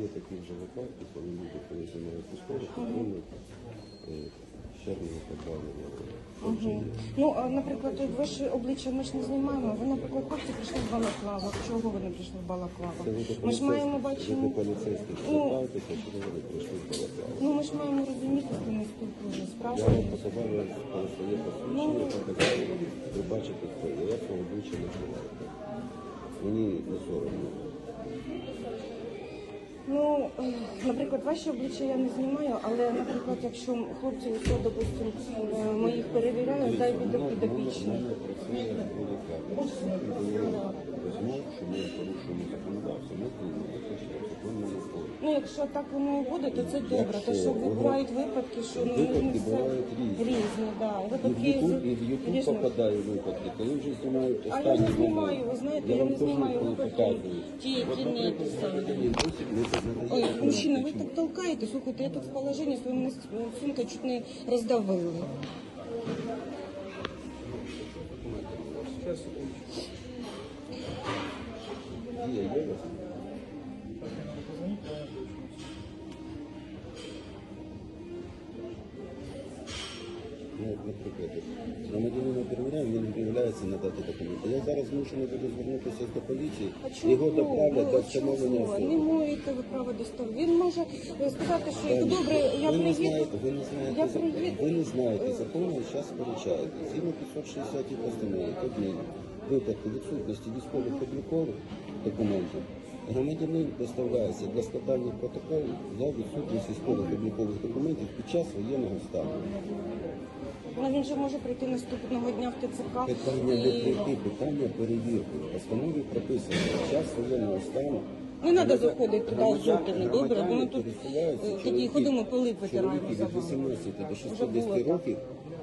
є такі вже випадки, коли люди, коли займають військові, отримують е, щерного позбавлення. Мгм. Ну, а, наприклад, ваше обличчя ми ж не знімаємо. Ви, наприклад, хлопці прийшли в балаклавах. Чого ви не прийшли в балаклавах? Ми ж маємо до поліцейських Ну. звертаєтеся, чи ви прийшли в Балаклаву. Ну ми ж маємо розуміти, що ми спілкуємося. Я Справді. вам показав коли своє посвідчення, показав, ви бачите, хто я. Я свого обличчя не ховаю. Мені не соромно. Ну, е, наприклад, ваші обличчя я не знімаю, але, наприклад, якщо хлопці, якщо, допустим, е, ми їх перевіряємо, дай буде полі. Ну, якщо так воно і буде, то це добре. То що бувають випадки, що ну, Випадки все бувають різні. різні, да. І в Випадки Ютуб, і в Ютуб різні. попадає випадки, коли вже знімають А я не знімаю, ви знаєте, я не знімаю випадки, ті, які не писали. один досвід, ми тут Ой, надаємо мужчина, ви практичну так толкаєте, слухайте, я тут в положенні, свою мене сумка чуть не роздавили. дія є у вас? От, наприклад, громадянина перевіряємо, він відмовляється надати документи. Я зараз змушений буду звернутися до поліції, його доправлять до встановлення? Не особи. маєте ви право доставити. Він може е, сказати, що як добре, я ви не приїду. знаєте, ви не знаєте, Я закон. приїду. ви не знаєте закону, і зараз сперечаєте. Згідно 560 постанови Кабміну, випадку відсутності військових облікових документів, громадянин доставляється для складання протоколу за відсутність військових облікових документів під час воєнного стану. Ну, він же може прийти наступного дня в ТЦК. Питання не і... прийти, питання перевірки. В постанові прописано, що час воєнного стану Не треба заходити туди осудити, добре? Бо ми тут пересуваються, е, ходимо пили ветеранів. Чоловіки від 18 до 60 років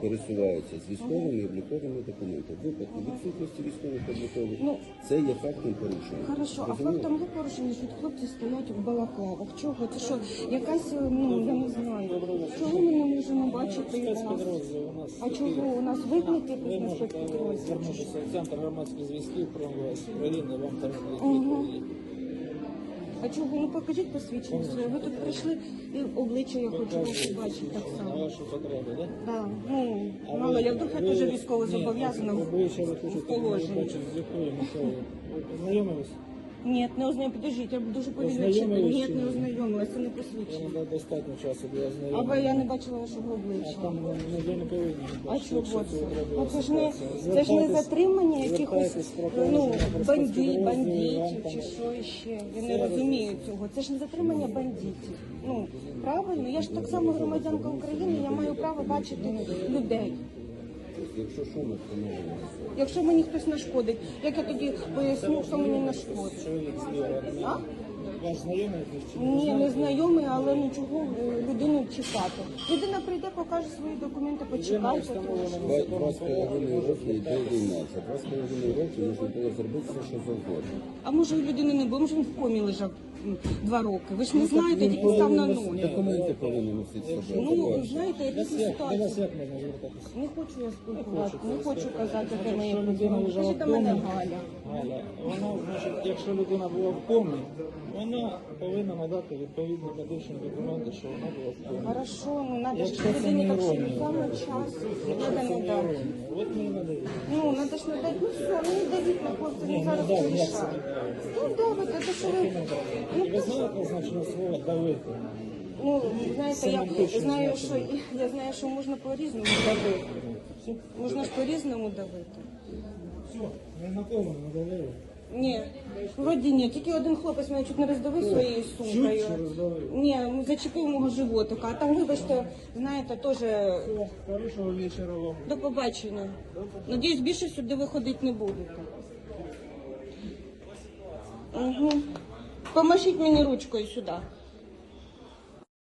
пересуваються з військовими і обліковими документами. Випадку відсутності військових облікових Ну, це є фактом порушення. Хорошо, а фактом є порушення, що хлопці стоять в балаклавах. Чого? Це що, якась, е, ну, я не знаю. Чого ми не можемо бачити вас? Спецпідрозділ у нас. А чого? У нас виклики Ви на можете спецпідрозділ? звернутися в центр громадських зв'язків про МВС України, вам там Ага. відповідь. А чого? Ну покажіть посвідчення своє. Ви тут прийшли і обличчя я хочу вас побачити так на само. вашу потребу, так? Да. Ну, мало я вдруг я теж військово зобов'язана в в хочете положенні. з якою метою. Ви познайомились? Ні, не ознайомилась. Подождіть, я дуже повільно. Ні, не ні? ознайомилася, це не посвідчення. надав достатньо часу для Або я не бачила вашого А обличчя. там ну, не повинні А чого це? треба це ж не це ж не затримання якихось ну спецпідрозділу, бандитів чи що ще. Я не розумію цього. Це ж не затримання бандитів. Ну правильно, я ж так само громадянка України, я маю право бачити людей. Якщо що, ми встановлюємо особу. Якщо мені хтось нашкодить, як я тоді поясню, хто мені нашкодить? Чоловік зліва. А? Ваш знайомий якийсь чи Ні, не знайомий, але ну чого е, людину чекати? Людина прийде, покаже свої документи, почекайте. трошки. Два, два з половиною роки йде війна. За два з половиною роки можна було зробити все, що завгодно. А може у людини не було, може він в комі лежав м, два роки. Ви ж не знаєте, тільки став на ноги. Документи повинні носити з собою. Ну, знаєте, різні до вас ситуації. як можна звертатися? Не хочу я спілкуватися, не хочу казати, моє Якщо людина в до мене Галя. Якщо людина була в комі, вона повинна надати відповідні медичні документи, що вона була в комі. Хорошо, ну надо ж Якщо це людині не так що іронія. саме час. Якщо Треба це не надати. іронія, от ми і. Ну, надо ж надати. Ну все, ну не давіть на хлопця, Ні, не зараз дав, як це порішає. неправильно? Ну, давайте, це що ви... Ну, Ви знаєте значення слова давити? Ну, знаєте, я знаю, що значення. я знаю, що можна по-різному давити. Можна ж по-різному давити. Все, ми на кому не. Ні, вроді ні. Тільки один хлопець мене чуть не роздавив своєю сумкою. Чуть роздавив? Ні, ну, зачепив мого животика. А там, вибачте, знаєте, теж Все, хорошого вечора вам. до побачення. Надіюсь, більше сюди виходити не будете. Угу. Помашіть мені ручкою сюди.